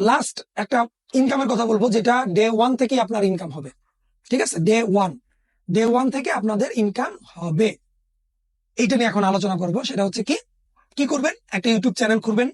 Last একটা ইনকামের কথা বলব, যেটা ডে ওয়ান থেকেই আপনার ইনকাম হবে। ঠিক আছে? ডে ওয়ান ডে ওয়ান থেকে আপনাদের ইনকাম হবে। এইটা নিয়ে এখন আলোচনা করব। সেটা হচ্ছে কি? কি করবেন? একটা ইউটিউব চ্যানেল খুলবেন।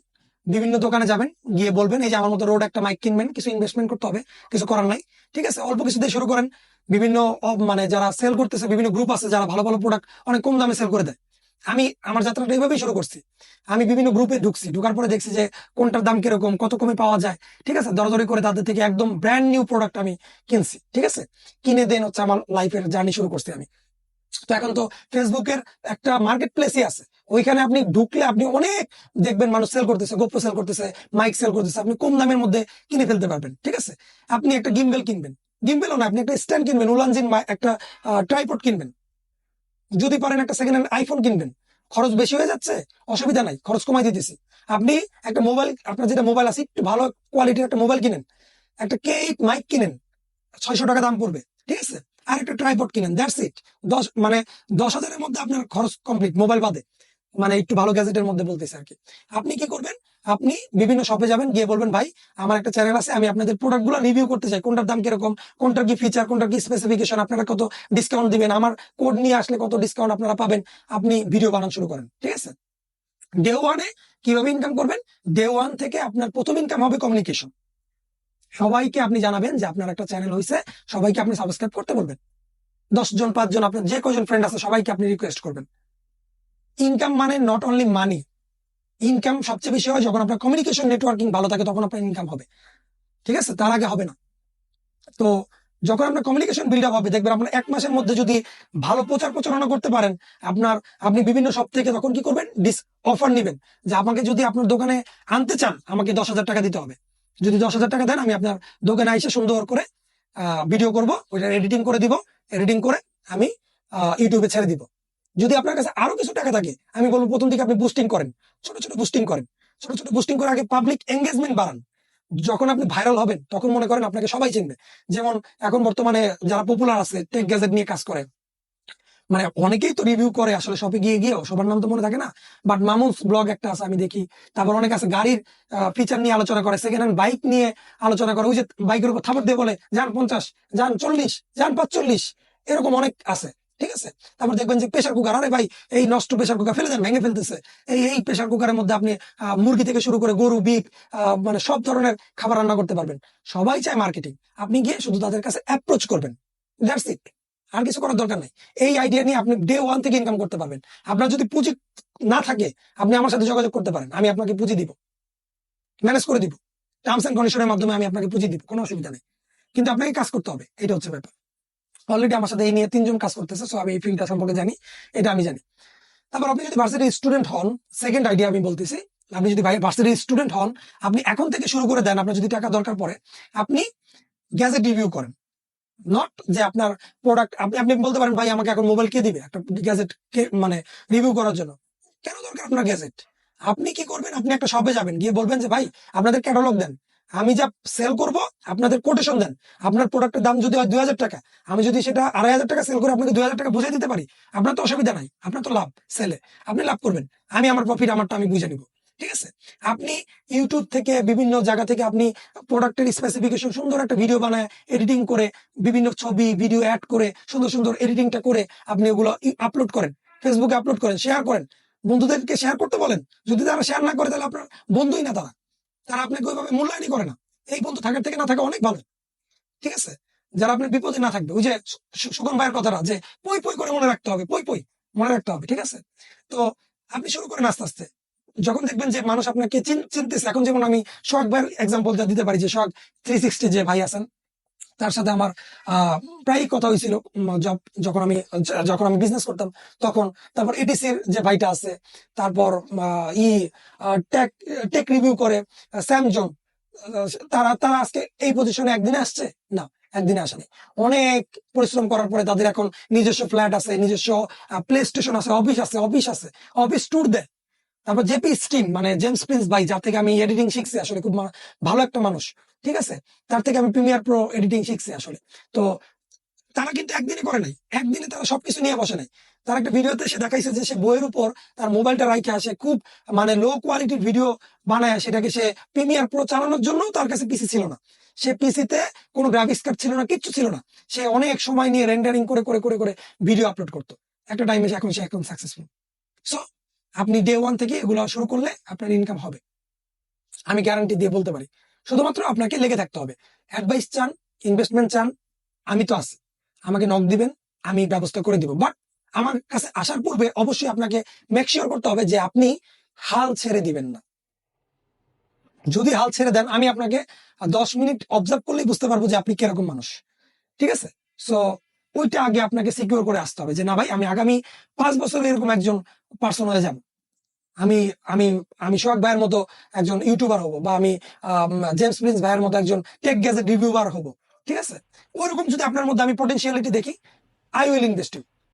বিভিন্ন দোকানে যাবেন, গিয়ে বলবেন, এই যে আমার মতো রোড একটা মাইক কিনবেন, কিছু ইনভেস্টমেন্ট করতে হবে, কিছু করার নাই। ঠিক আছে? অল্প কিছু দিয়ে শুরু করেন। বিভিন্ন মানে যারা সেল করতেছে, বিভিন্ন গ্রুপ আছে, যারা ভালো ভালো প্রোডাক্ট অনেক কম দামে সেল করে দেয়। আমি আমার যাত্রাটা এইভাবেই শুরু করছি। আমি বিভিন্ন গ্রুপে ঢুকছি। ঢুকার পরে দেখছি যে কোনটার দাম কীরকম, কত কমে পাওয়া যায়। ঠিক আছে? দরদরি করে তাদের থেকে একদম ব্র্যান্ড নিউ প্রোডাক্ট আমি কিনছি। ঠিক আছে? কিনে দেন হচ্ছে আমার লাইফের জার্নি শুরু করছি আমি। তো এখন তো ফেসবুকের একটা মার্কেট প্লেসই আছে। ওইখানে আপনি ঢুকলে আপনি অনেক দেখবেন মানুষ সেল করতেছে গোপ্রো সেল করতেছে মাইক সেল করতেছে। আপনি কম দামের মধ্যে কিনে ফেলতে পারবেন। ঠিক আছে? আপনি একটা গিম্বেল কিনবেন। গিম্বেলও না, আপনি একটা স্ট্যান্ড কিনবেন, উলানজিন একটা ট্রাইপড কিনবেন। যদি পারেন একটা সেকেন্ড হ্যান্ড আইফোন কিনবেন। খরচ বেশি হয়ে যাচ্ছে, অসুবিধা নাই, খরচ কমাই দিতেছি। আপনি একটা মোবাইল আপনার যেটা মোবাইল আছে, একটু ভালো কোয়ালিটির একটা মোবাইল কিনেন, একটা কে মাইক কিনেন, ছয়শো টাকা দাম পড়বে, ঠিক আছে? আর একটা ট্রাইপড কিনেন দ্যাটস ইট দশ মানে দশ হাজারের মধ্যে আপনার খরচ কমপ্লিট মোবাইল বাদে। মানে একটু ভালো গ্যাজেটের মধ্যে বলতেছে আর কি। আপনি কি করবেন? আপনি বিভিন্ন শপে যাবেন, গিয়ে বলবেন, ভাই, আমার একটা চ্যানেল আছে, আমি আপনাদের প্রোডাক্টগুলো রিভিউ করতে চাই। কোনটার দাম কীরকম? কোনটার কি ফিচার কোনটার কি স্পেসিফিকেশন আপনারা কত ডিসকাউন্ট দিবেন? আমার কোড নিয়ে আসলে কত ডিসকাউন্ট আপনারা পাবেন? আপনি ভিডিও বানানো শুরু করেন, ঠিক আছে? ডে ওয়ানে কীভাবে ইনকাম করবেন? ডে ওয়ান থেকে আপনার প্রথম ইনকাম হবে কমিউনিকেশন সবাইকে আপনি জানাবেন যে আপনার একটা চ্যানেল হয়েছে সবাইকে আপনি সাবস্ক্রাইব করতে বলবেন। দশ জন পাঁচজন আপনার যে কজন ফ্রেন্ড আছে, সবাইকে আপনি রিকোয়েস্ট করবেন। ইনকাম মানে নট অনলি মানি ইনকাম সবচেয়ে বেশি হয় যখন আপনার কমিউনিকেশন নেটওয়ার্কিং ভালো থাকে, তখন আপনার ইনকাম হবে। ঠিক আছে? তার আগে হবে না। তো যখন আপনার কমিউনিকেশন বিল্ড আপ হবে, দেখবেন আপনার এক মাসের মধ্যে যদি ভালো প্রচার প্রচারণা করতে পারেন, আপনার, আপনি বিভিন্ন সব থেকে তখন কি করবেন? ডিস অফার নেবেন। যে আমাকে যদি আপনার দোকানে আনতে চান, আমাকে দশ হাজার টাকা দিতে হবে। যদি দশ হাজার টাকা দেন, আমি আপনার দোকানে এসে সুন্দর করে ভিডিও করব, ওইটা এডিটিং করে দিব। এডিটিং করে আমি ইউটিউবে ছেড়ে দিব। যদি আপনার কাছে আরও কিছু টাকা থাকে, আমি বলব প্রথম দিকে আপনি বুস্টিং করেন। ছোট ছোট বুস্টিং করেন। ছোট ছোট বুস্টিং করে আগে পাবলিক এঙ্গেজমেন্ট বাড়ান। যখন আপনি ভাইরাল হবেন, তখন মনে করেন আপনাকে সবাই চিনবে। যেমন এখন বর্তমানে যারা পপুলার আছে টেক গ্যাজেট নিয়ে কাজ করে মানে অনেকেই তো রিভিউ করে আসলে শপে গিয়ে গিয়েও, সবার নাম তো মনে থাকে না? বাট মামুস ব্লগ একটা আছে, আমি দেখি। তারপর অনেক আছে, গাড়ির ফিচার নিয়ে আলোচনা করে সেকেন্ড হ্যান্ড বাইক নিয়ে আলোচনা করে। ওই যে বাইকের উপর থাপড় দিয়ে বলে, যান পঞ্চাশ, যান চল্লিশ, যান পাঁচচল্লিশ, এরকম অনেক আছে। ঠিক আছে? তারপর দেখবেন যে প্রেশার কুকার আরে ভাই, এই নষ্ট প্রেশার কুকার ফেলে দেন, ভেঙে ফেলতেছে। এই এই প্রেশার কুকারের মধ্যে আপনি মুরগি থেকে শুরু করে গরু বিপ মানে সব ধরনের খাবার রান্না করতে পারবেন। সবাই চায় মার্কেটিং আপনি গিয়ে শুধু তাদের কাছে অ্যাপ্রোচ করবেন। ইট আর কিছু করার দরকার নাই। এই আইডিয়া নিয়ে আপনি ডে ওয়ান থেকে ইনকাম করতে পারবেন। আপনার যদি পুঁজি না থাকে, আপনি আমার সাথে যোগাযোগ করতে পারেন। আমি আপনাকে পুঁজি দিব। ম্যানেজ করে দিব। টার্মস এন্ড কন্ডিশনের মাধ্যমে আমি আপনাকে পুঁজি দিব। কোনো অসুবিধা নেই। কিন্তু আপনাকে কাজ করতে হবে। এটা হচ্ছে ব্যাপার। অলরেডি আমার সাথে এই নিয়ে তিনজন কাজ করতেছে সো আমি এই ফিল্ডটা সম্পর্কে জানি, এটা আমি জানি। তারপর আপনি যদি ভার্সিটির স্টুডেন্ট হন সেকেন্ড আইডিয়া আমি বলতেছি, আপনি যদি ভার্সিটির স্টুডেন্ট হন, আপনি এখন থেকে শুরু করে দেন, আপনার যদি টাকা দরকার পড়ে, আপনি গ্যাজেট রিভিউ করেন। নট যে আপনার প্রোডাক্ট আপনি আপনি বলতে পারেন, ভাই, আমাকে এখন মোবাইল কে দিবে একটা গ্যাজেট মানে রিভিউ করার জন্য? কেন দরকার আপনার গ্যাজেট আপনি কি করবেন? আপনি একটা শপে যাবেন, গিয়ে বলবেন যে, ভাই, আপনাদের ক্যাটালগ দেন। আমি যা সেল করব, আপনাদের কোটেশন দেন। আপনার প্রোডাক্টের দাম যদি হয় দুই হাজার টাকা, আমি যদি সেটা আড়াই হাজার টাকা সেল করে আপনাকে দুই হাজার টাকা বুঝে দিতে পারি, আপনার তো অসুবিধা নাই, আপনার তো লাভ সেলে আপনি লাভ করবেন। আমি আমার প্রফিট আমারটা আমি বুঝে নিব। ঠিক আছে? আপনি ইউটিউব থেকে বিভিন্ন জায়গা থেকে আপনি প্রোডাক্টের স্পেসিফিকেশন সুন্দর একটা ভিডিও বানায় এডিটিং করে, বিভিন্ন ছবি ভিডিও অ্যাড করে, সুন্দর সুন্দর এডিটিংটা করে আপনি ওগুলো আপলোড করেন ফেসবুকে আপলোড করেন শেয়ার করেন। বন্ধুদেরকে শেয়ার করতে বলেন। যদি তারা শেয়ার না করে তাহলে আপনার বন্ধুই না তারা। তারা আপনাকে ওইভাবে মূল্যায়নই করে না। এই বন্ধু থাকার থেকে না থাকা অনেক ভালো। ঠিক আছে? যারা আপনার বিপদে না থাকবে, ওই যে সুগম ভাইয়ের কথাটা যে পই পই করে মনে রাখতে হবে, পই পই মনে রাখতে হবে, ঠিক আছে? তো আপনি শুরু করেন আস্তে আস্তে। যখন দেখবেন যে মানুষ আপনাকে চিন- চিনতেছে, এখন যেমন আমি শখ ভাইয়ের এক্সাম্পল দিতে পারি যে শখ থ্রি সিক্সটি যে ভাই আছেন তার সাথে আমার প্রায় কথা হয়েছিল যখন আমি যখন আমি বিজনেস করতাম, তখন তারপর এটিসির যে ভাইটা আছে, তারপর ই টেক টেক রিভিউ করে স্যামজং তারা তারা আজকে এই পজিশনে একদিনে আসছে? না, একদিনে আসেনি। অনেক পরিশ্রম করার পরে তাদের এখন নিজস্ব ফ্ল্যাট আছে, নিজস্ব প্লে স্টেশন আছে অফিস আছে অফিস আছে অফিস ট্যুর দেয়। তারপর জেপি স্টিম মানে জেমস প্রিন্স ভাই, যার থেকে আমি এডিটিং শিখছি আসলে, খুব ভালো একটা মানুষ, ঠিক আছে? তার থেকে আমি প্রিমিয়ার প্রো এডিটিং শিখছি আসলে। তো তারা কিন্তু একদিনে করে নাই, একদিনে তারা সবকিছু নিয়ে বসে নাই। তার একটা ভিডিওতে সে দেখাইছে যে সে বইয়ের উপর তার মোবাইলটা রাইখে আসে, খুব মানে লো কোয়ালিটির ভিডিও বানায় সেটাকে সে প্রিমিয়ার প্রো চালানোর জন্য তার কাছে পিসি ছিল না। সে পিসিতে কোনো গ্রাফিক্স কার্ড ছিল না, কিচ্ছু ছিল না। সে অনেক সময় নিয়ে রেন্ডারিং করে করে করে করে ভিডিও আপলোড করতো। একটা টাইমে এখন, সে এখন সাকসেসফুল সো আপনি ডে ওয়ান থেকে এগুলো শুরু করলে আপনার ইনকাম হবে। আমি গ্যারান্টি দিয়ে বলতে পারি। শুধুমাত্র আপনাকে লেগে থাকতে হবে। অ্যাডভাইস চান ইনভেস্টমেন্ট চান, আমি তো আছি। আমাকে নক দিবেন, আমি ব্যবস্থা করে দিব। বাট আমার কাছে আসার পূর্বে অবশ্যই আপনাকে মেক শিওর করতে হবে যে আপনি হাল ছেড়ে দিবেন না। যদি হাল ছেড়ে দেন, আমি আপনাকে দশ মিনিট অবজার্ভ করলেই বুঝতে পারব যে আপনি কীরকম মানুষ। ঠিক আছে? সো ওইটা আগে আপনাকে সিকিউর করে আসতে হবে যে, না ভাই, আমি আগামী পাঁচ বছর এরকম একজন পার্সন হয়ে যাব। আমি আমি আমি সোহাগ ভাইয়ের মতো একজন ইউটিউবার হব বা আমি আম, জেমস প্রিন্স ভাইয়ের মতো একজন টেক গ্যাজেট রিভিউবার হব ঠিক আছে? ওইরকম যদি আপনার মধ্যে আমি পটেনশিয়ালিটি দেখি আই উইল ইনভেস্ট ইউ